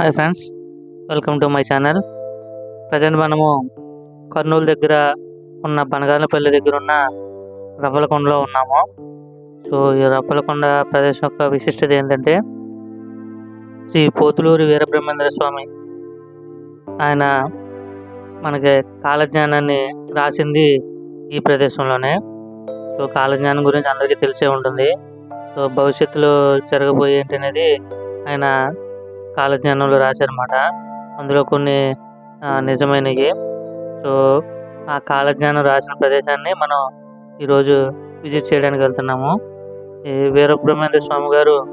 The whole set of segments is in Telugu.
Hi friends welcome to my channel present మనము కర్నూలు దగ్గర ఉన్న బనగాలపల్లి దగ్గర ఉన్న రవ్వలకొండలో ఉన్నాము. సో ఈ రవ్వలకొండ ప్రదేశం యొక్క విశిష్టత ఏంటంటే శ్రీ పోతులూరి వీరబ్రహ్మేంద్ర స్వామి ఆయన మనకి కాలజ్ఞానాన్ని రాసింది ఈ ప్రదేశంలోనే. సో కాలజ్ఞానం గురించి అందరికీ తెలిసే ఉంటుంది. సో భవిష్యత్తులో జరగబోయే ఏంటి అనేది ఆయన కాలజ్ఞానంలో రాశారన్నమాట. అందులో కొన్ని నిజమైనవి. సో ఆ కాలజ్ఞానం రాసిన ప్రదేశాన్ని మనం ఈరోజు విజిట్ చేయడానికి వెళ్తున్నాము. ఈ వీరబ్రహ్మేంద్ర స్వామి గారు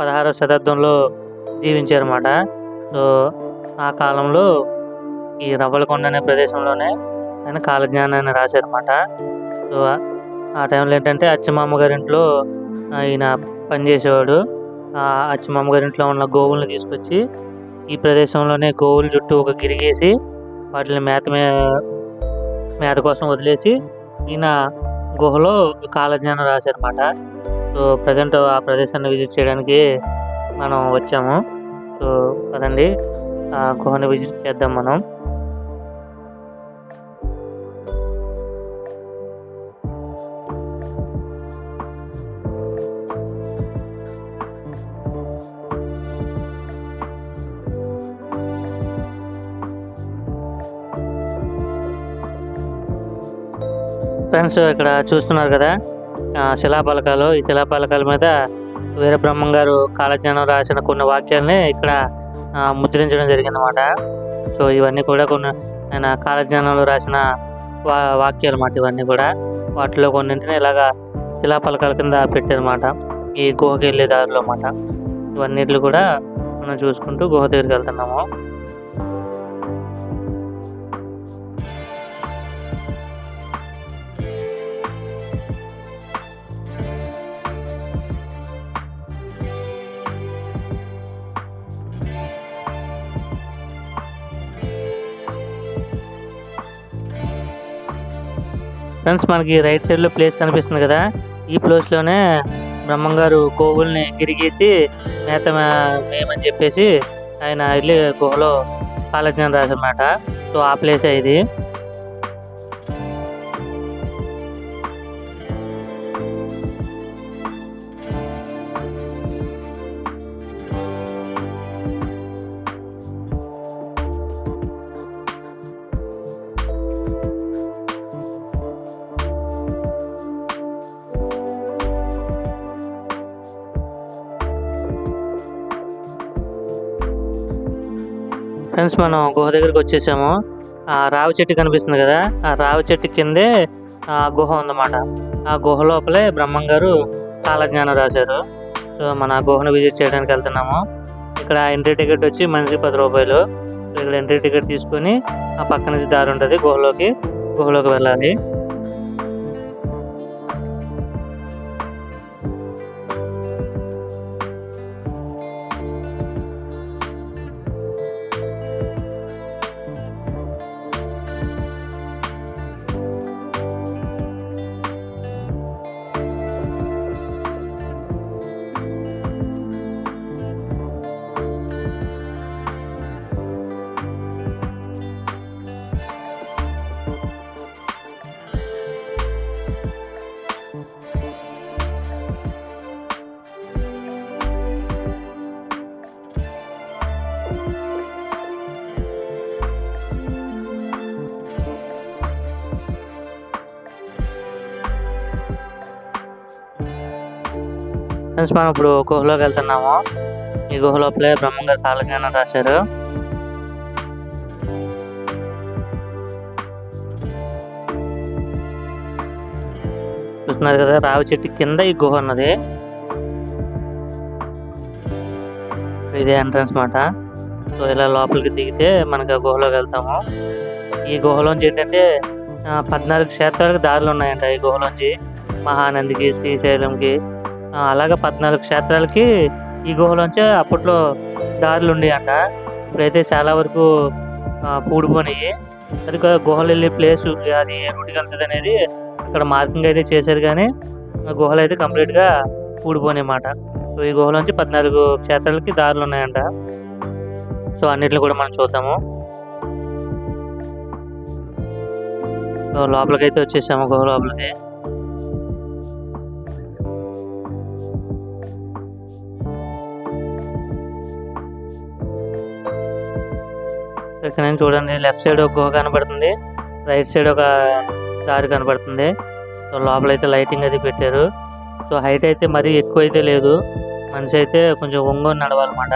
పదహారవ శతాబ్దంలో జీవించారన్నమాట. సో ఆ కాలంలో ఈ రవ్వలకొండ అనే ప్రదేశంలోనే ఆయన కాలజ్ఞానాన్ని రాశారన్నమాట. సో ఆ- టైంలో ఏంటంటే అచ్చమామ గారింట్లో ఆయన పనిచేసేవాడు. అచ్చమ్మ గారి ఇంట్లో ఉన్న గోవులను తీసుకొచ్చి ఈ ప్రదేశంలోనే గోవుల చుట్టూ ఒక గిరిగేసి వాటిని మేత మే మేత కోసం వదిలేసి ఈయన గుహలో కాలజ్ఞానం రాశారనమాట సో ప్రజెంట్ ఆ ప్రదేశాన్ని విజిట్ చేయడానికి మనం వచ్చాము. సో కదండి ఆ గుహని విజిట్ చేద్దాం మనం. ఫ్రెండ్స్ ఇక్కడ చూస్తున్నారు కదా ఆ, ఈ శిలాపలకాల మీద వీరబ్రహ్మం గారు కాలజ్ఞానం రాసిన కొన్ని వాక్యాలని ఇక్కడ ముద్రించడం జరిగిందన్నమాట. సో ఇవన్నీ కూడా కొన్ని ఆయన కాలజ్ఞానంలో రాసిన వా వాక్యాలు అన్నమాట ఇవన్నీ కూడా. వాటిలో కొన్నింటిని ఇలాగా శిలాపలకాల కింద పెట్టారన్నమాట. ఈ గుహకి వెళ్ళే దారిలో అన్నమాట. ఇవన్నిట్లు కూడా మనం చూసుకుంటూ గుహ దగ్గరికి వెళ్తున్నాము. ఫ్రెండ్స్ మనకి రైట్ సైడ్లో ప్లేస్ కనిపిస్తుంది కదా? ఈ ప్లేస్లోనే బ్రహ్మం గారు గోవుల్ని గిరిగేసి మేత మేమని చెప్పేసి ఆయన వెళ్ళి గుహలో కాలజ్ఞానం రాసనమాట సో ఆ ప్లేసే ఇది. ఫ్రెండ్స్ మనం గుహ దగ్గరికి వచ్చేసాము. ఆ రావి చెట్టు కనిపిస్తుంది కదా? ఆ రావి చెట్టు కిందే ఆ గుహ ఉందన్నమాట. ఆ గుహ లోపలే బ్రహ్మం గారు కాలజ్ఞానం రాశారు. సో మన గుహను విజిట్ చేయడానికి వెళ్తున్నాము. ఇక్కడ ఎంట్రీ టికెట్ వచ్చి మనిషి పది రూపాయలు. ఇక్కడ ఎంట్రీ టికెట్ తీసుకొని ఆ పక్క నుంచి దారి ఉంటుంది గుహలోకి. గుహలోకి వెళ్ళాలి. ఫ్రెండ్స్ మనం ఇప్పుడు గుహలోకి వెళ్తున్నాము. ఈ గుహ లోపలే బ్రహ్మంగారు కాలజ్ఞానం రాశారు. చూస్తున్నారు కదా రావి చెట్టు కింద ఈ గుహ ఉన్నది. ఇదే ఎంట్రన్స్ మాట. సో ఇలా లోపలికి దిగితే మనకి ఆ గుహలోకి వెళ్తాము. ఈ గుహలోంచి ఏంటంటే పద్నాలుగు క్షేత్రాలకు దారులు ఉన్నాయంట ఈ గుహలోంచి. మహానందికి శ్రీశైలంకి. అలాగే పద్నాలుగు క్షేత్రాలకి ఈ గుహలోంచే అప్పట్లో దారులు ఉండేయంట ఇప్పుడైతే చాలా వరకు పూడిపోయినాయి అది గుహలు వెళ్ళే ప్లేస్ అది ఏ రూట్కి వెళ్తుంది అనేది అక్కడ మార్కింగ్ అయితే చేశారు కానీ గుహలు అయితే కంప్లీట్గా పూడిపోయినాయి అన్నమాట సో ఈ గుహలోంచి పద్నాలుగు క్షేత్రాలకి దారులు ఉన్నాయంట సో అన్నిటిని కూడా మనం చూద్దాము. సో లోపలికి అయితే వచ్చేసాము గుహ లోపలికి. ఇక్కడ నుంచి చూడండి. లెఫ్ట్ సైడ్ ఒక గుహ కనబడుతుంది. రైట్ సైడ్ ఒక దారి కనబడుతుంది. సో లోపల అయితే లైటింగ్ అది పెట్టారు. సో హైట్ అయితే మరీ ఎక్కువ అయితే లేదు. మనిషి అయితే కొంచెం ఒంగోని నడవాలన్నమాట.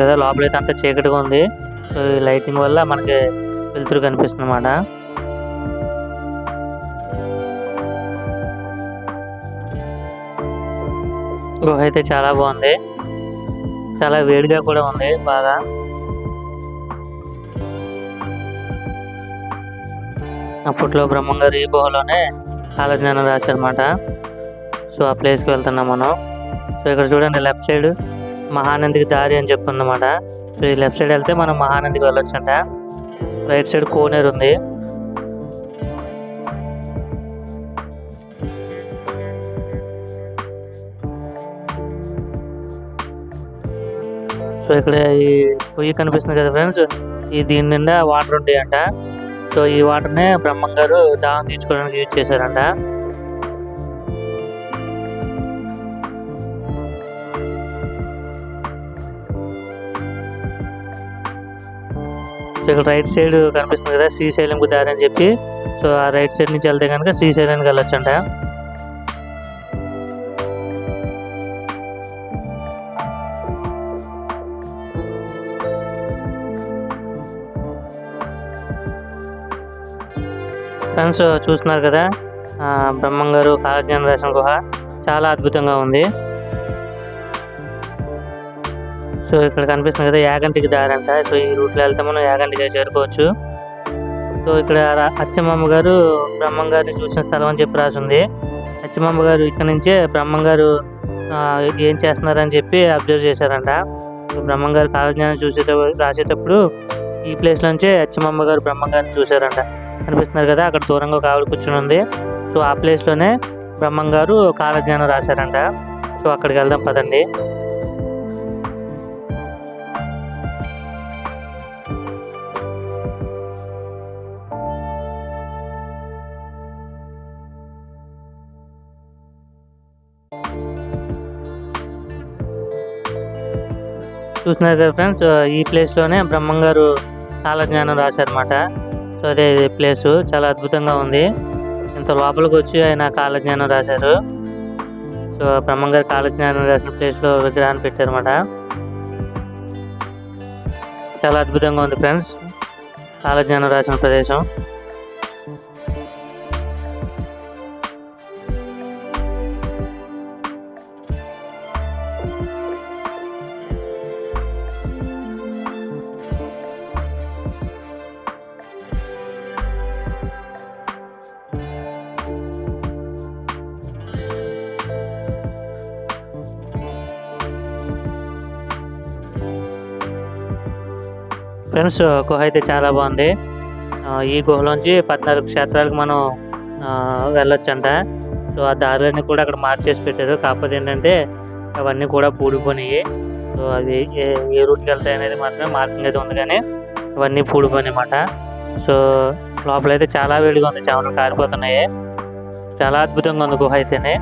కదా లోపలైతే అంత చీకటిగా ఉంది. సో ఈ లైటింగ్ వల్ల మనకి వెలుతురు కనిపిస్తుంది అన్నమాట గుహ అయితే చాలా బాగుంది. చాలా వేడిగా కూడా ఉంది బాగా. అప్పట్లో బ్రహ్మంగారు ఈ గుహలోనే కాలజ్ఞానం రాశారన్నమాట. సో ఆ ప్లేస్కి వెళ్తున్నాం మనం. సో ఇక్కడ చూడండి లెఫ్ట్ సైడ్ మహానందికి దారి అని చెప్తుందన్నమాట. సో ఈ లెఫ్ట్ సైడ్ వెళ్తే మనం మహానందికి వెళ్ళొచ్చంట. రైట్ సైడ్ కోనేరు ఉంది సో ఇక్కడ ఈ పొయ్యి కనిపిస్తుంది కదా ఫ్రెండ్స్? ఈ దీని నిండా వాటర్ ఉంటాయంట. సో ఈ వాటర్నే బ్రహ్మం గారు దాహం తీర్చుకోవడానికి యూజ్ చేశారంట. సో ఇక్కడ రైట్ సైడ్ కనిపిస్తుంది కదా శ్రీశైలంకు దారి అని చెప్పి. సో ఆ రైట్ సైడ్ నుంచి వెళ్తే కనుక శ్రీశైలానికి వెళ్ళొచ్చంట. ఫ్రెండ్స్ చూస్తున్నారు కదా? బ్రహ్మం గారు కాలజ్ఞాన గుహ. చాలా అద్భుతంగా ఉంది. సో ఇక్కడ కనిపిస్తుంది కదా యాగంటికి దారి అంట సో ఈ రూట్లో వెళ్తే మనం యాగంటికి చేరుకోవచ్చు. సో ఇక్కడ అచ్చమ్మమ్మ గారు బ్రహ్మం గారిని చూసిన స్థలం అని చెప్పి రాసి ఉంది అచ్చమ్మమ్మ గారు ఇక్కడ నుంచే బ్రహ్మం గారు ఏం చేస్తున్నారని చెప్పి అబ్జర్వ్ చేశారంట. బ్రహ్మం గారు కాలజ్ఞానం చూసేటప్పుడు రాసేటప్పుడు ఈ ప్లేస్ నుంచే అచ్చమ్మమ్మ గారు బ్రహ్మం గారిని చూశారంట. కనిపిస్తున్నారు కదా అక్కడ దూరంగా ఒక ఆవిడ కూర్చుని ఉంది. సో ఆ ప్లేస్లోనే బ్రహ్మం గారు కాలజ్ఞానం రాశారంట. సో అక్కడికి వెళ్దాం పదండి. చూస్తున్నారు కదా ఫ్రెండ్స్ ఈ ప్లేస్లోనే బ్రహ్మం గారు కాలజ్ఞానం రాశారన్నమాట. సో అదే ప్లేస్ చాలా అద్భుతంగా ఉంది. ఇంత లోపలికి వచ్చి ఆయన కాలజ్ఞానం రాశారు. సో బ్రహ్మం గారు కాలజ్ఞానం రాసిన ప్లేస్లో విగ్రహాన్ని పెట్టారన్నమాట. చాలా అద్భుతంగా ఉంది ఫ్రెండ్స్. కాలజ్ఞానం రాసిన ప్రదేశం. ఫ్రెండ్స్ గుహ అయితే చాలా బాగుంది. ఈ గుహలోంచి పద్నాలుగు క్షేత్రాలకు మనం వెళ్ళొచ్చంట. సో ఆ దారులన్నీ కూడా అక్కడ మార్చేసి పెట్టారు. కాకపోతే ఏంటంటే అవన్నీ కూడా పూడిపోయినాయి సో అవి ఏ ఏ రూట్కి వెళ్తాయి అనేది మాత్రమే మార్కింగ్ అయితే ఉంది కానీ అవన్నీ పూడిపోయినాయి సో లోపల అయితే చాలా వేడిగా ఉంది. చెమలు కారిపోతున్నాయి. చాలా అద్భుతంగా ఉంది గుహ అయితేనే.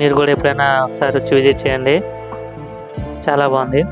మీరు కూడా ఎప్పుడైనా ఒకసారి వచ్చి విజిట్ చేయండి. చాలా బాగుంది.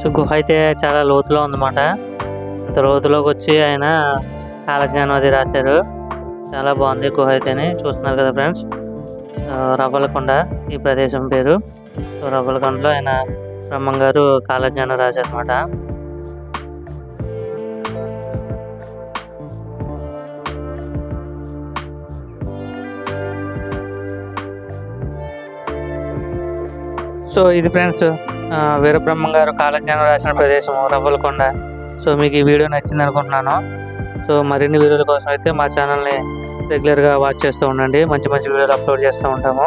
సో గుహ అయితే చాలా లోతులో ఉందన్నమాట. ఇంత లోతులోకి వచ్చి ఆయన కాలజ్ఞానం అది రాశారు. చాలా బాగుంది గుహ అయితేనే. చూస్తున్నారు కదా ఫ్రెండ్స్. రవ్వలకొండ ఈ ప్రదేశం పేరు. సో రవ్వలకొండలో ఆయన బ్రహ్మం గారు కాలజ్ఞానం రాశారనమాట సో ఇది ఫ్రెండ్స్ వీరబ్రహ్మ గారు కాలజ్ఞానం రాసిన ప్రదేశం రవ్వలకొండ. సో మీకు ఈ వీడియో నచ్చింది అనుకుంటున్నాను. సో మరిన్ని వీడియోల కోసం అయితే మా ఛానల్ని రెగ్యులర్గా వాచ్ చేస్తూ ఉండండి. మంచి మంచి వీడియోలు అప్లోడ్ చేస్తూ ఉంటాము.